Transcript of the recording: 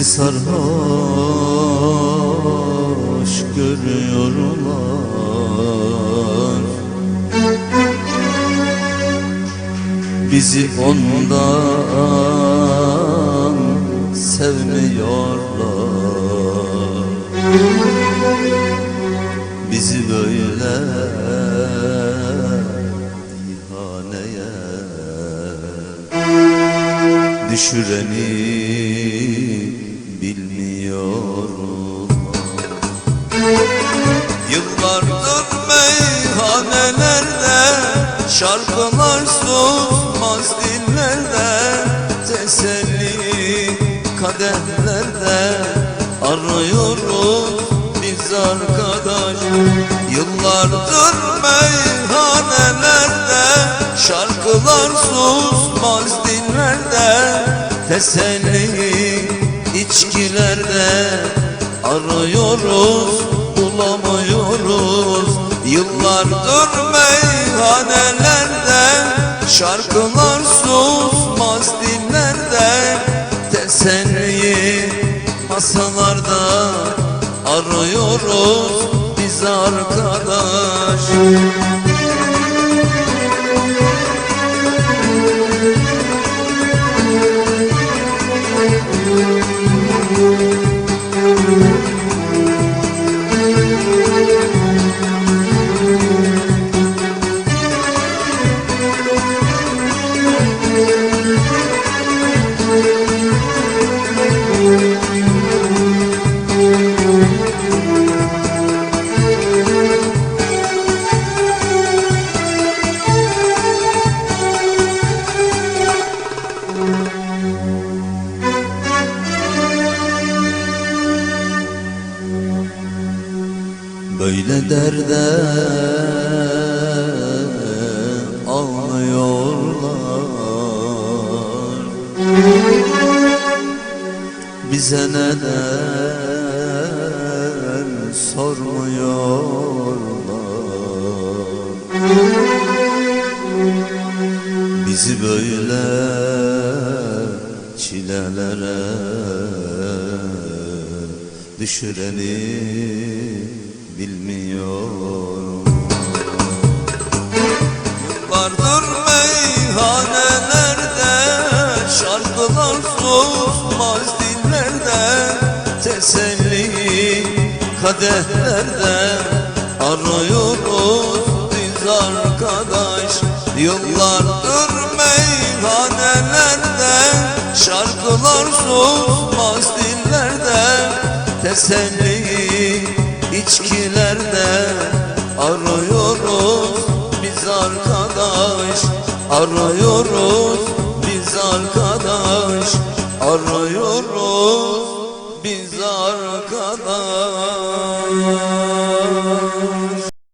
sarhoş görüyorlar. Bizi ondan sevmiyorlar. Bizi böyle düşüreni bilmiyorlar Yıllardır meyhanelerde Şarkılar susmaz dillerde. Teselli kadehlerde Arıyoruz biz arkadaş. Yıllardır meyhanelerde Şarkılar susmaz dillerde Teselli içkilerde. Arıyoruz bulamıyoruz. Yıllardır meyhanelerde Şarkılar susmaz dillerde Teselliyi masalarda Arıyoruz biz arkadaş Böyle derde ağlıyorlar Bize neden sormuyorlar. Bizi böyle çilelere düşüreni bilmiyorum. Vardır meyhanelerde Şarkılar susmaz dillerde Teselli kadehlerde Arıyoruz biz arkadaş. Yıllardır meyhanelerde Şarkılar susmaz dillerde Teselli içkilerde arıyoruz biz arkadaş. Arıyoruz biz arkadaş. Arıyoruz biz arkadaş.